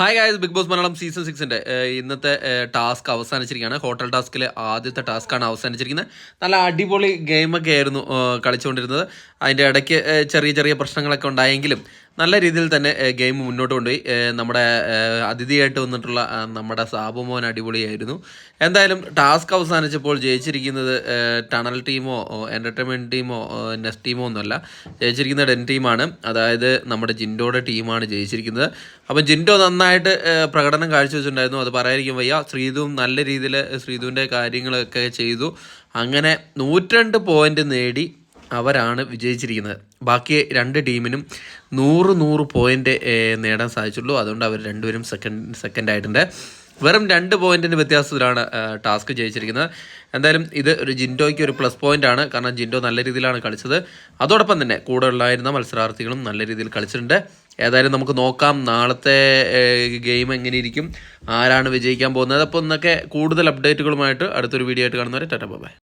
Hi guys Bigg Boss Malayalam season സിക്സിന്റെ ഇന്നത്തെ task അവസാനിച്ചിരിക്കുകയാണ്. Hotel ടാസ്കിലെ ആദ്യത്തെ ടാസ്ക്കാണ് അവസാനിച്ചിരിക്കുന്നത്. നല്ല അടിപൊളി ഗെയിമൊക്കെ ആയിരുന്നു കളിച്ചുകൊണ്ടിരുന്നത്. അതിന്റെ ഇടയ്ക്ക് ചെറിയ ചെറിയ പ്രശ്നങ്ങളൊക്കെ ഉണ്ടായെങ്കിലും നല്ല രീതിയിൽ തന്നെ ഗെയിം മുന്നോട്ട് കൊണ്ടുപോയി. നമ്മുടെ അതിഥിയായിട്ട് വന്നിട്ടുള്ള നമ്മുടെ സാബുമോൻ അടിപൊളിയായിരുന്നു. എന്തായാലും ടാസ്ക് അവസാനിച്ചപ്പോൾ ജയിച്ചിരിക്കുന്നത് ടണൽ ടീമോ എന്റർടൈൻമെന്റ് ടീമോ നെസ്റ്റ് ടീമോ ഒന്നുമല്ല. ജയിച്ചിരിക്കുന്നത് എൻ ടീമാണ്. അതായത് നമ്മുടെ ജിൻഡോയുടെ ടീമാണ് ജയിച്ചിരിക്കുന്നത്. അപ്പം ജിൻഡോ നന്നായിട്ട് പ്രകടനം കാഴ്ചവെച്ചിട്ടുണ്ടായിരുന്നു. അത് പറയാതിരിക്കും വയ്യ. ശ്രീതുവും നല്ല രീതിയിൽ ശ്രീതുവിന്റെ കാര്യങ്ങളൊക്കെ ചെയ്തു. അങ്ങനെ നൂറ്റിരണ്ട് പോയിന്റ് നേടി. അവരാണ് വിജയിച്ചിരിക്കുന്നത്. ബാക്കി രണ്ട് ടീമിനും നൂറ് നൂറ് പോയിന്റ് നേടാൻ സാധിച്ചുള്ളൂ അതുകൊണ്ട് അവർ രണ്ടുപേരും സെക്കൻഡ് സെക്കൻഡ് ആയിട്ടുണ്ട്. വെറും രണ്ട് പോയിന്റിന് വ്യത്യാസത്തിലാണ് ടാസ്ക് ജയിച്ചിരിക്കുന്നത്. എന്തായാലും ഇത് ഒരു ജിൻഡോയ്ക്ക് ഒരു പ്ലസ് പോയിന്റ് ആണ്. കാരണം ജിൻഡോ നല്ല രീതിയിലാണ് കളിച്ചത്. അതോടൊപ്പം തന്നെ കൂടെ ഉണ്ടായിരുന്ന മത്സരാർത്ഥികളും നല്ല രീതിയിൽ കളിച്ചിട്ടുണ്ട്. ഏതായാലും നമുക്ക് നോക്കാം നാളത്തെ ഗെയിം എങ്ങനെയിരിക്കും ആരാണ് വിജയിക്കാൻ പോകുന്നത്. അപ്പോൾ ഇന്നൊക്കെ കൂടുതൽ അപ്ഡേറ്റുകളുമായിട്ട് അടുത്തൊരു വീഡിയോ ആയിട്ട് കാണുന്നവരെ. ടാറ്റ ബൈ